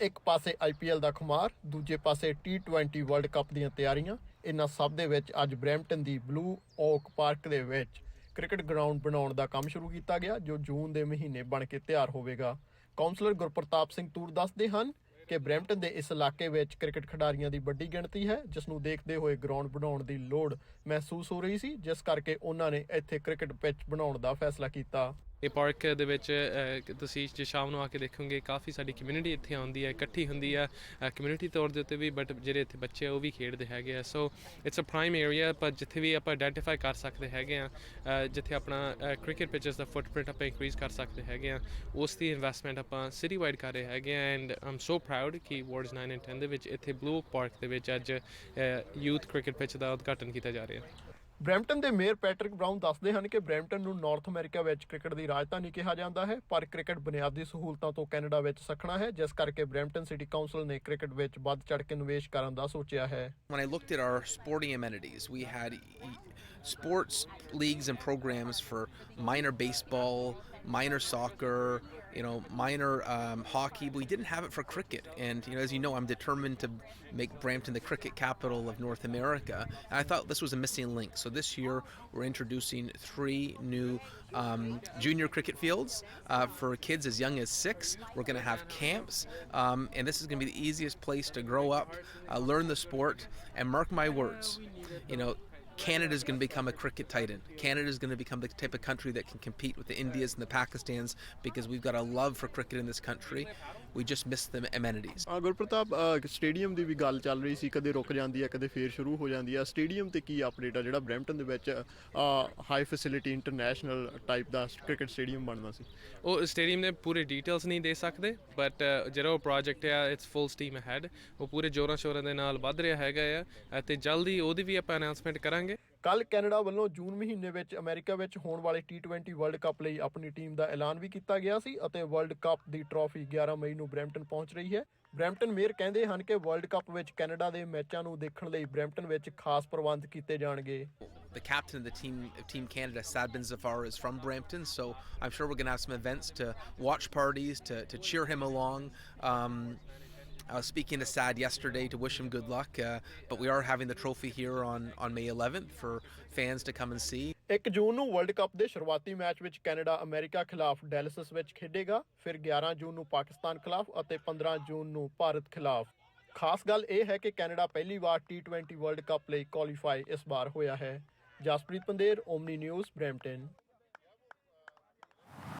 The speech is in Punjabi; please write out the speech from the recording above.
ਇੱਕ ਪਾਸੇ ਆਈਪੀਐਲ ਦਾ ਖੁਮਾਰ, ਦੂਜੇ ਪਾਸੇ T20 ਵਰਲਡ ਕੱਪ ਦੀਆਂ ਤਿਆਰੀਆਂ। ਇਹਨਾਂ ਸਭ ਦੇ ਵਿੱਚ ਅੱਜ ਬਰੈਂਪਟਨ ਦੀ ਬਲੂ ਓਕ ਪਾਰਕ ਦੇ ਵਿੱਚ ਕ੍ਰਿਕਟ ਗਰਾਊਂਡ ਬਣਾਉਣ ਦਾ ਕੰਮ ਸ਼ੁਰੂ ਕੀਤਾ ਗਿਆ, ਜੋ ਜੂਨ ਦੇ ਮਹੀਨੇ ਬਣ ਕੇ ਤਿਆਰ ਹੋਵੇਗਾ। ਕਾਉਂਸਲਰ ਗੁਰਪ੍ਰਤਾਪ ਸਿੰਘ ਤੂਰ ਦੱਸਦੇ ਹਨ ਕਿ ਬਰੈਂਪਟਨ ਦੇ ਇਸ ਇਲਾਕੇ ਵਿੱਚ ਕ੍ਰਿਕਟ ਖਿਡਾਰੀਆਂ ਦੀ ਵੱਡੀ ਗਿਣਤੀ ਹੈ, ਜਿਸ ਨੂੰ ਦੇਖਦੇ ਹੋਏ ਗਰਾਊਂਡ ਬਣਾਉਣ ਦੀ ਲੋੜ ਮਹਿਸੂਸ ਹੋ ਰਹੀ ਸੀ, ਜਿਸ ਕਰਕੇ ਉਹਨਾਂ ਨੇ ਇੱਥੇ ਕ੍ਰਿਕਟ ਪਿੱਚ ਬਣਾਉਣ ਦਾ ਫੈਸਲਾ ਕੀਤਾ। ਇਹ ਪਾਰਕ ਦੇ ਵਿੱਚ ਤੁਸੀਂ ਜੇ ਸ਼ਾਮ ਨੂੰ ਆ ਕੇ ਦੇਖੋਗੇ, ਕਾਫੀ ਸਾਡੀ ਕਮਿਊਨਿਟੀ ਇੱਥੇ ਆਉਂਦੀ ਹੈ, ਇਕੱਠੀ ਹੁੰਦੀ ਹੈ ਕਮਿਊਨਿਟੀ ਤੌਰ ਦੇ ਉੱਤੇ ਵੀ ਬਟ ਜਿਹੜੇ ਇੱਥੇ ਬੱਚੇ ਆ, ਉਹ ਵੀ ਖੇਡਦੇ ਹੈਗੇ ਆ। So it's a prime area ਪਰ ਜਿੱਥੇ ਵੀ ਆਪਾਂ ਆਇਡੈਂਟੀਫਾਈ ਕਰ ਸਕਦੇ ਹੈਗੇ ਆ ਜਿੱਥੇ ਆਪਣਾ ਕ੍ਰਿਕਟ ਪਿਚਸ ਦਾ ਫੁੱਟਪ੍ਰਿੰਟ ਆਪਾਂ ਇਨਕਰੀਜ਼ ਕਰ ਸਕਦੇ ਹੈਗੇ ਆ, ਉਸ ਦੀ ਇਨਵੈਸਟਮੈਂਟ ਆਪਾਂ ਸਿਟੀ ਵਾਈਡ ਕਰ ਰਹੇ ਹੈਗੇ ਆ ਐਂਡ ਆਮ ਸੋ ਪ੍ਰਾਊਡ ਕਿ ਵਾਰਡਸ 9 ਐਂਡ 10 ਦੇ ਵਿੱਚ ਇੱਥੇ ਬਲੂ ਪਾਰਕ ਦੇ ਵਿੱਚ ਅੱਜ ਯੂਥ ਕ੍ਰਿਕਟ ਪਿਚ ਦਾ ਉਦਘਾਟਨ ਕੀਤਾ ਜਾ ਰਿਹਾ। ਹੈ ਬਰੈਂਪਟਨ ਦੇ ਮੇਅਰ ਪੈਟਰਿਕ ਬ੍ਰਾਊਨ ਦੱਸਦੇ ਹਨ ਕਿ ਬਰੈਂਪਟਨ ਨੂੰ ਨਾਰਥ ਅਮਰੀਕਾ ਵਿੱਚ ਕ੍ਰਿਕਟ ਦੀ ਰਾਜਧਾਨੀ ਕਿਹਾ ਜਾਂਦਾ ਹੈ ਪਰ ਕ੍ਰਿਕਟ ਬੁਨਿਆਦੀ ਸਹੂਲਤਾਂ ਤੋਂ ਕੈਨੇਡਾ ਵਿੱਚ ਸਖਣਾ ਹੈ ਜਿਸ ਕਰਕੇ ਬ੍ਰੈਂਪਟਨ ਸਿਟੀ ਕਾਉਂਸਲ ਨੇ ਕ੍ਰਿਕਟ ਵਿੱਚ ਵੱਧ ਚੜ੍ਹ ਕੇ ਨਿਵੇਸ਼ ਕਰਨ ਦਾ ਸੋਚਿਆ ਹੈ। When I looked at our sporting amenities, we had e-, sports leagues and programs for minor baseball, minor soccer, you know, minor um, hockey, but we didn't have it for cricket. And you know, as you know, I'm determined to make Brampton the cricket capital of North America. And I thought this was a missing link. So this year, we're introducing three new um, junior cricket fields uh, for kids as young as six. We're going to have camps, um, and this is going to be the easiest place to grow up, uh, learn the sport, and mark my words. You know, Canada is going to become a cricket titan. Canada is going to become the type of country that can compete with the Indias and the Pakistans because we've got a love for cricket in this country. We just miss the amenities. ਆ ਗੁਰਪ੍ਰਤਾਪ ਸਟੇਡੀਅਮ ਦੀ ਵੀ ਗੱਲ ਚੱਲ ਰਹੀ ਸੀ ਕਦੇ ਰੁਕ ਜਾਂਦੀ ਹੈ ਕਦੇ ਫੇਰ ਸ਼ੁਰੂ ਹੋ ਜਾਂਦੀ ਹੈ ਸਟੇਡੀਅਮ ਤੇ ਕੀ ਅਪਡੇਟ ਆ ਜਿਹੜਾ ਬਰੈਂਪਟਨ ਦੇ ਵਿੱਚ ਹਾਈ ਫੈਸਿਲਿਟੀ ਇੰਟਰਨੈਸ਼ਨਲ ਟਾਈਪ ਦਾ ਕ੍ਰਿਕਟ ਸਟੇਡੀਅਮ ਬਣਨਾ ਸੀ ਉਹ ਸਟੇਡੀਅਮ ਦੇ ਪੂਰੇ ਡਿਟੇਲਸ ਨਹੀਂ ਦੇ ਸਕਦੇ ਬਟ ਜਿਹੜਾ ਉਹ ਪ੍ਰੋਜੈਕਟ ਆ ਇਟਸ ਫੁੱਲ ਸਟੀਮ ਅਹੈਡ ਉਹ ਪੂਰੇ ਜੋਰਾਂ ਸ਼ੋਰਾਂ ਦੇ ਨਾਲ ਵੱਧ ਰਿਹਾ ਹੈਗਾ ਆ ਅਤੇ ਜਲਦੀ ਉਹਦੀ ਵੀ ਆਪਾਂ ਅਨਾਉਂਸਮੈਂਟ ਕਰਾਂਗੇ। ਕੱਲ ਕੈਨੇਡਾ ਵੱਲੋਂ ਜੂਨ ਮਹੀਨੇ ਵਿੱਚ ਅਮਰੀਕਾ ਵਿੱਚ ਹੋਣ ਵਾਲੇ T20 ਵਰਲਡ ਕੱਪ ਲਈ ਆਪਣੀ ਟੀਮ ਦਾ ਐਲਾਨ ਵੀ ਕੀਤਾ ਗਿਆ ਸੀ ਅਤੇ ਵਰਲਡ ਕੱਪ ਦੀ ਟਰਾਫੀ 11 ਮਈ ਨੂੰ ਬਰੈਂਪਟਨ ਪਹੁੰਚ ਰਹੀ ਹੈ। ਬਰੈਂਪਟਨ ਮੇਅਰ ਕਹਿੰਦੇ ਹਨ ਕਿ ਵਰਲਡ ਕੱਪ ਵਿੱਚ ਕੈਨੇਡਾ ਦੇ ਮੈਚਾਂ ਨੂੰ ਦੇਖਣ ਲਈ ਬਰੈਂਪਟਨ ਵਿੱਚ ਖਾਸ ਪ੍ਰਬੰਧ ਕੀਤੇ ਜਾਣਗੇ। The captain of the team of Team Canada, Sad Bin Zafar, is from Brampton, so I'm sure we're going to have some events to watch parties to, to cheer him along. Um, I was speaking to Sad yesterday to wish him good luck, uh, but we are having the trophy here on, on May 11th for fans to come and see. 1 ਜੂਨ ਨੂੰ ਵਰਲਡ ਕੱਪ ਦੇ ਸ਼ੁਰੂਆਤੀ ਮੈਚ ਵਿੱਚ ਕੈਨੇਡਾ ਅਮਰੀਕਾ ਖਿਲਾਫ ਡੈਲਸਿਸ ਵਿੱਚ ਖੇਡੇਗਾ ਫਿਰ 11 ਜੂਨ ਨੂੰ ਪਾਕਿਸਤਾਨ ਖਿਲਾਫ ਅਤੇ 15 ਜੂਨ ਨੂੰ ਭਾਰਤ ਖਿਲਾਫ। ਖਾਸ ਗੱਲ ਇਹ ਹੈ ਕਿ ਕੈਨੇਡਾ ਪਹਿਲੀ ਵਾਰ T20 ਵਰਲਡ ਕੱਪ ਲਈ ਕੁਆਲੀਫਾਈ ਇਸ ਵਾਰ ਹੋਇਆ ਹੈ। Jaspreet Pander Omni news Brampton